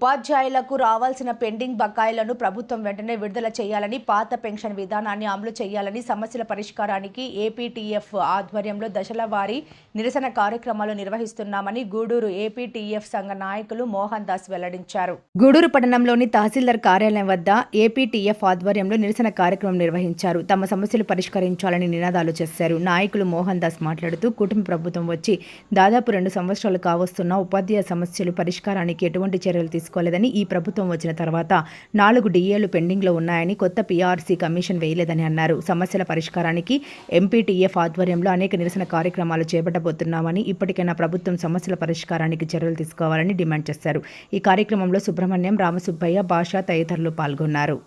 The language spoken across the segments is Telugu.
ఉపాధ్యాయులకు రావాల్సిన పెండింగ్ బకాయిలను ప్రభుత్వం వెంటనే విడుదల చేయాలని పాత పెన్షన్ విధానాన్ని అమలు చేయాలని సమస్యల పరిష్కారానికి ఏపీటీఎఫ్ ఆధ్వర్యంలో దశల వారీ నిరసన కార్యక్రమాలు నిర్వహిస్తున్నామని గూడూరు ఏపీటీఎఫ్ సంఘ నాయకులు మోహన్ దాస్ వెల్లడించారు. గూడూరు పట్టణంలోని తహసీల్దార్ కార్యాలయం వద్ద ఏపీటీఎఫ్ ఆధ్వర్యంలో నిరసన కార్యక్రమం నిర్వహించారు. తమ సమస్యలు పరిష్కరించాలని నినాదాలు చేశారు. నాయకులు మోహన్ దాస్ మాట్లాడుతూ కుటుంబ ప్రభుత్వం వచ్చి దాదాపు రెండు సంవత్సరాలు కావస్తున్న ఉపాధ్యాయ సమస్యలు పరిష్కారానికి ఎటువంటి చర్యలు తీసుకోలేదని ఈ ప్రభుత్వం వచ్చిన తర్వాత నాలుగు డిఏలు పెండింగ్లో ఉన్నాయని కొత్త పీఆర్సీ కమిషన్ వేయలేదని అన్నారు. సమస్యల పరిష్కారానికి ఎంపీటీఎఫ్ ఆధ్వర్యంలో అనేక నిరసన కార్యక్రమాలు చేపట్టబోతున్నామని ఇప్పటికైనా ప్రభుత్వం సమస్యల పరిష్కారానికి చర్యలు తీసుకోవాలని డిమాండ్ చేశారు. ఈ కార్యక్రమంలో సుబ్రహ్మణ్యం రామసుబ్బయ్య భాష తదితరులు పాల్గొన్నారు.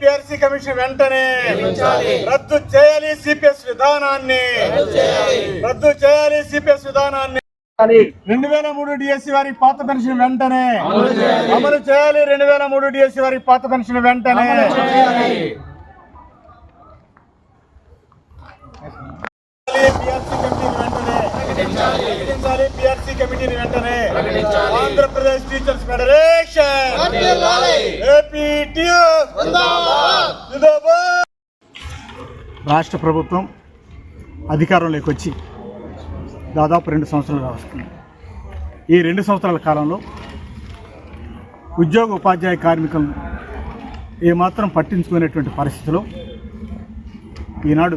పిఆర్సీ కమిషన్ వెంటనే రద్దు చేయాలి సిపిఎస్ విధానాన్ని. రద్దు చేయాలి సిపిఎస్ విధానాన్ని. రెండు వేల మూడు డిఎస్సి వారి పాత పెన్షన్ వెంటనే. అమలు చేయాలి. రెండు వేల మూడు డిఎస్సి వారి పాత పెన్షన్ వెంటనే. వెంటనే. ఆంధ్రప్రదేశ్ టీచర్స్ ఫెడరేషన్ రాష్ట్ర ప్రభుత్వం అధికారంలోకి వచ్చి దాదాపు రెండు సంవత్సరాలు వస్తుంది ఈ రెండు సంవత్సరాల కాలంలో ఉద్యోగ ఉపాధ్యాయ కార్మికులను ఏమాత్రం పట్టించుకునేటువంటి పరిస్థితిలో ఈనాడు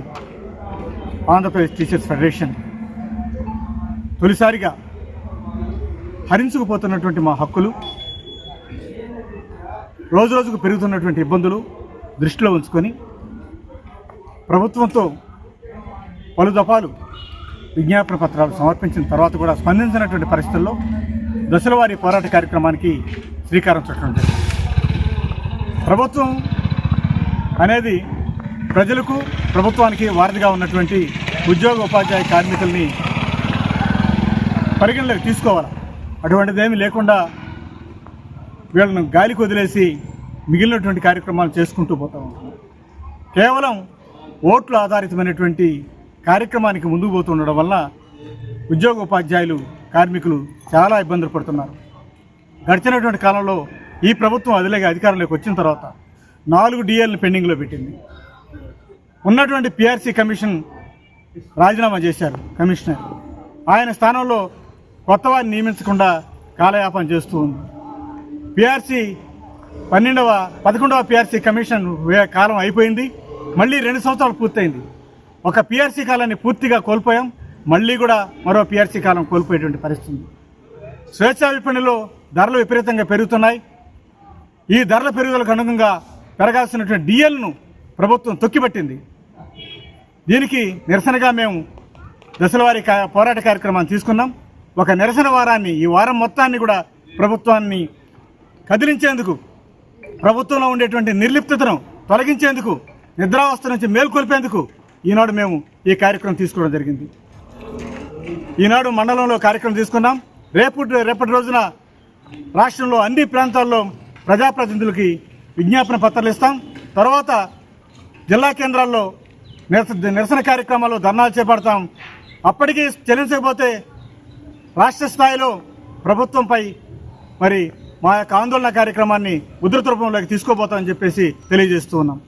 ఆంధ్రప్రదేశ్ టీచర్స్ ఫెడరేషన్ తొలిసారిగా హరించుకుపోతున్నటువంటి మా హక్కులు రోజు రోజుకు పెరుగుతున్నటువంటి ఇబ్బందులు దృష్టిలో ఉంచుకొని ప్రభుత్వంతో పలు దఫాలు విజ్ఞాపన పత్రాలు సమర్పించిన తర్వాత కూడా స్పందించినటువంటి పరిస్థితుల్లో దశలవారీ పోరాట కార్యక్రమానికి శ్రీకారం చుట్టడం జరిగింది. ప్రభుత్వం అనేది ప్రజలకు ప్రభుత్వానికి వారధిగా ఉన్నటువంటి ఉద్యోగ ఉపాధ్యాయ కార్మికుల్ని పరిగణలోకి తీసుకోవాలి. అటువంటిదేమీ లేకుండా వీళ్ళను గాలికి వదిలేసి మిగిలినటువంటి కార్యక్రమాలు చేసుకుంటూ పోతా ఉంటాం కేవలం ఓట్లు ఆధారితమైనటువంటి కార్యక్రమానికి ముందుకు పోతుండడం వల్ల ఉద్యోగ ఉపాధ్యాయులు కార్మికులు చాలా ఇబ్బందులు పడుతున్నారు. గడిచినటువంటి కాలంలో ఈ ప్రభుత్వం అదిలేక అధికారంలోకి వచ్చిన తర్వాత నాలుగు డిఎల్ని పెండింగ్లో పెట్టింది. ఉన్నటువంటి పిఆర్సీ కమిషన్ రాజీనామా చేశారు కమిషనర్. ఆయన స్థానంలో కొత్త వారిని నియమించకుండా కాలయాపన చేస్తూ ఉంది. పిఆర్సీ పన్నెండవ పదకొండవ పిఆర్సీ కమిషన్ కాలం అయిపోయింది. మళ్ళీ రెండు సంవత్సరాలు పూర్తయింది. ఒక పిఆర్సీ కాలాన్ని పూర్తిగా కోల్పోయాం. మళ్ళీ కూడా మరో పిఆర్సీ కాలం కోల్పోయేటువంటి పరిస్థితి స్వేచ్ఛా విపణిలో ధరలు విపరీతంగా పెరుగుతున్నాయి. ఈ ధరల పెరుగుదలకు అనుగుణంగా పెరగాల్సినటువంటి డిఎల్ను ప్రభుత్వం తొక్కిపెట్టింది. దీనికి నిరసనగా మేము దశలవారీ పోరాట కార్యక్రమాన్ని తీసుకున్నాం. ఒక నిరసన వారాన్ని ఈ వారం మొత్తాన్ని కూడా ప్రభుత్వాన్ని కదిలించేందుకు ప్రభుత్వంలో ఉండేటువంటి నిర్లిప్తతను తొలగించేందుకు నిద్రావస్థ నుంచి మేల్కొల్పేందుకు ఈనాడు మేము ఈ కార్యక్రమం తీసుకోవడం జరిగింది. ఈనాడు మండలంలో కార్యక్రమం తీసుకున్నాం. రేపు రేపటి రోజున రాష్ట్రంలో అన్ని ప్రాంతాల్లో ప్రజాప్రతినిధులకి విజ్ఞాపన పత్రాలు ఇస్తాం. తర్వాత జిల్లా కేంద్రాల్లో నిరస నిరసన కార్యక్రమాలు ధర్నాలు చేపడతాం. అప్పటికీ చెల్లించకపోతే రాష్ట్ర స్థాయిలో ప్రభుత్వంపై మరి మా యొక్క ఆందోళన కార్యక్రమాన్ని ఉధృత రూపంలోకి తీసుకోబోతామని చెప్పేసి తెలియజేస్తూ ఉన్నాం.